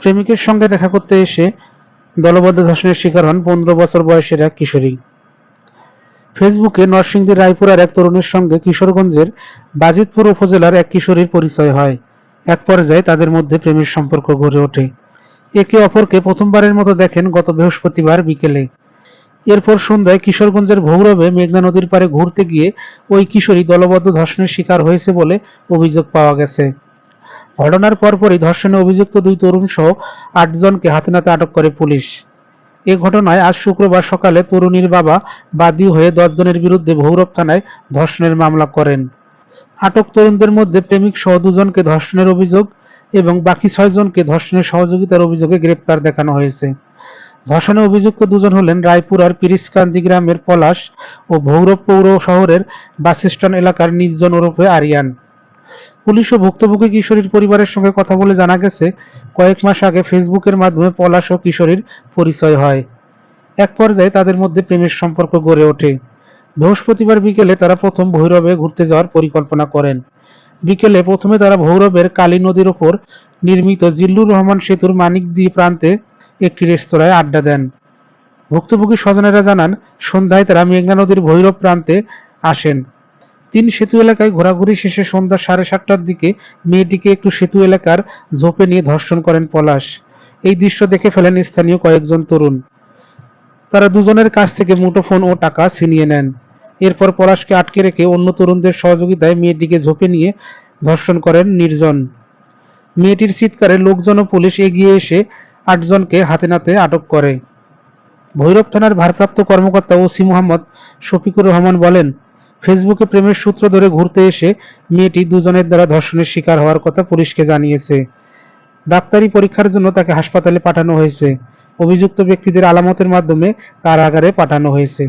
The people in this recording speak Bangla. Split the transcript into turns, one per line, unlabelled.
প্রেমিকের সঙ্গে দেখা করতে এসে দলবদ্ধ ধর্ষণের শিকার হন পনেরো বছর বয়সের এক কিশোরী। ফেসবুকে নরসিংদী রায়পুরার এক তরুণের সঙ্গে কিশোরগঞ্জের বাজিতপুর উপজেলার এক কিশোরীর পরিচয় হয়। এক পর্যায়ে তাদের মধ্যে প্রেমের সম্পর্ক গড়ে ওঠে। একে অপরকে প্রথমবারের মতো দেখেন গত বৃহস্পতিবার বিকেলে। এরপর সন্ধ্যায় কিশোরগঞ্জের ভৌরবে মেঘনা নদীর পাড়ে ঘুরতে গিয়ে ওই কিশোরী দলবদ্ধ ধর্ষণের শিকার হয়েছে বলে অভিযোগ পাওয়া গেছে। ঘটনার পরপরই ধর্ষণে অভিযুক্ত দুই তরুণ সহ আটজনকে হাতে নাতে আটক করে পুলিশ। এ ঘটনায় আজ শুক্রবার সকালে তরুণীর বাবা বাদী হয়ে দশজনের বিরুদ্ধে ভৌরব থানায় ধর্ষণের মামলা করেন। আটক তরুণদের মধ্যে প্রেমিক সহ দুজনকে ধর্ষণের অভিযোগ এবং বাকি ছয়জনকে ধর্ষণের সহযোগিতার অভিযোগে গ্রেপ্তার দেখানো হয়েছে। ধর্ষণে অভিযুক্ত দুজন হলেন রায়পুরার পিরিসকান্দি গ্রামের পলাশ ও ভৌরব পৌর শহরের বাসস্ট্যান্ড এলাকার নির্জন ওরফে আরিয়ান। পুলিশ ও ভুক্তভোগী কিশোরীর পরিবারের সঙ্গে কথা বলে জানা গেছে, কয়েক মাস আগে ফেসবুকের মাধ্যমে পলাশ ও কিশোরীর পরিচয় হয়। এক পর্যায়ে তাদের মধ্যে প্রেমের সম্পর্ক গড়ে ওঠে। বৃহস্পতিবার বিকেলে তারা প্রথম ভৈরবে ঘুরতে যাওয়ার পরিকল্পনা করেন। বিকেলে প্রথমে তারা ভৈরবের কালী নদীর ওপর নির্মিত জিল্লুর রহমান সেতুর মানিকদি প্রান্তে একটি রেস্তোরাঁয় আড্ডা দেন। ভুক্তভোগী স্বজনেরা জানান, সন্ধ্যায় তারা মেঘনা নদীর ভৈরব প্রান্তে আসেন। তিন সেতু এলাকায় ঘোরাঘুরি শেষে সন্ধ্যা সাড়ে সাতটার দিকে মেয়েটিকে একটু সেতু এলাকার ঝোপে নিয়ে ধর্ষণ করেন পলাশ। এই দৃশ্য দেখে ফেলেন স্থানীয় কয়েকজন তরুণ। তারা দুজনের কাছ থেকে মুঠোফোন ও টাকা ছিনিয়ে নেন। এরপর পলাশকে আটকে রেখে অন্য তরুণদের সহযোগিতায় মেয়েটিকে ঝোপে নিয়ে ধর্ষণ করেন নির্জন। মেয়েটির চিৎকারে লোকজন ও পুলিশ এগিয়ে এসে আটজনকে হাতে নাতে আটক করে। ভৈরব থানার ভারপ্রাপ্ত কর্মকর্তা ওসি মোহাম্মদ শফিকুর রহমান বলেন ফেসবুকে প্রেমের সূত্র ধরে ঘুরতে এসে মেয়েটি দুজনের দ্বারা ধর্ষণের শিকার হওয়ার কথা পুলিশকে জানিয়েছে। ডাক্তারি পরীক্ষার জন্য তাকে হাসপাতালে পাঠানো হয়েছে। অভিযুক্ত ব্যক্তিদের আলামতের মাধ্যমে কারাগারে পাঠানো হয়েছে।